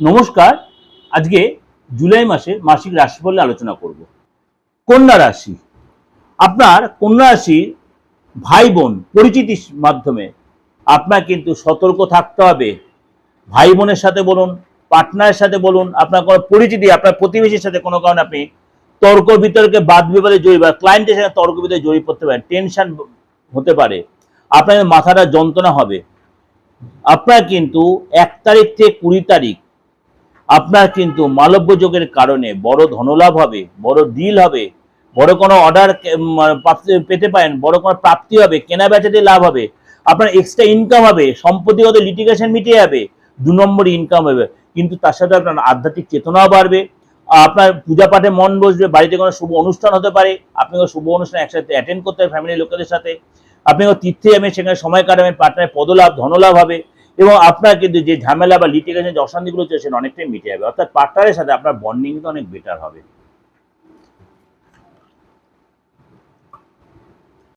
নমস্কার, আজকে জুলাই মাসে মাসিক রাশিফল আলোচনা করব। কন্যা রাশি, আপনার কন্যা রাশির ভাই বোন পরিচিতির মাধ্যমে আপনার কিন্তু সতর্ক থাকতে হবে। ভাই বোনের সাথে বলুন পার্টনারের সাথে বলুন, আপনার কোনো পরিচিতি, আপনার প্রতিবেশীর সাথে কোনো কারণে আপনি তর্ক বিতর্কে বাদ বিবাদে জড়িয়ে বা ক্লায়েন্টের সাথে তর্ক বিতর্কে জড়িয়ে পড়তে পারেন টেনশন হতে পারে। আপনার মাথাটা যন্ত্রণা হবে। আপনার কিন্তু এক তারিখ থেকে কুড়ি তারিখ আপনার কিন্তু মালব্য যোগের কারণে বড় ধনলাভ হবে, বড় ডিল হবে, বড় কোনো অর্ডার পেতে পারেন, বড় কোনো প্রাপ্তি হবে, কেনা বেচাতে লাভ হবে, আপনার এক্সট্রা ইনকাম হবে সম্পত্তিগত লিটিগেশন মিটে যাবে, দু নম্বর ইনকাম হবে, কিন্তু তার সাথে আপনার আধ্যাত্মিক চেতনাও বাড়বে, আপনার পূজা পাঠে মন বসবে, বাড়িতে কোনো শুভ অনুষ্ঠান হতে পারে, আপনি কোনো শুভ অনুষ্ঠান একসাথে অ্যাটেন্ড করতে হবে ফ্যামিলির লোকেদের সাথে, আপনি কোনো তীর্থে যাবেন, সেখানে সময় কাটাবেন পার্টনারের পদলাভ, ধনলাভ হবে এবং আপনার কিন্তু যে ঝামেলা বা লিটিগেশন যে অশান্তিগুলো চলছে অনেকটাই মিটে যাবে। অর্থাৎ পার্টনারের সাথে আপনার বন্ডিং কিন্তু অনেক বেটার হবে।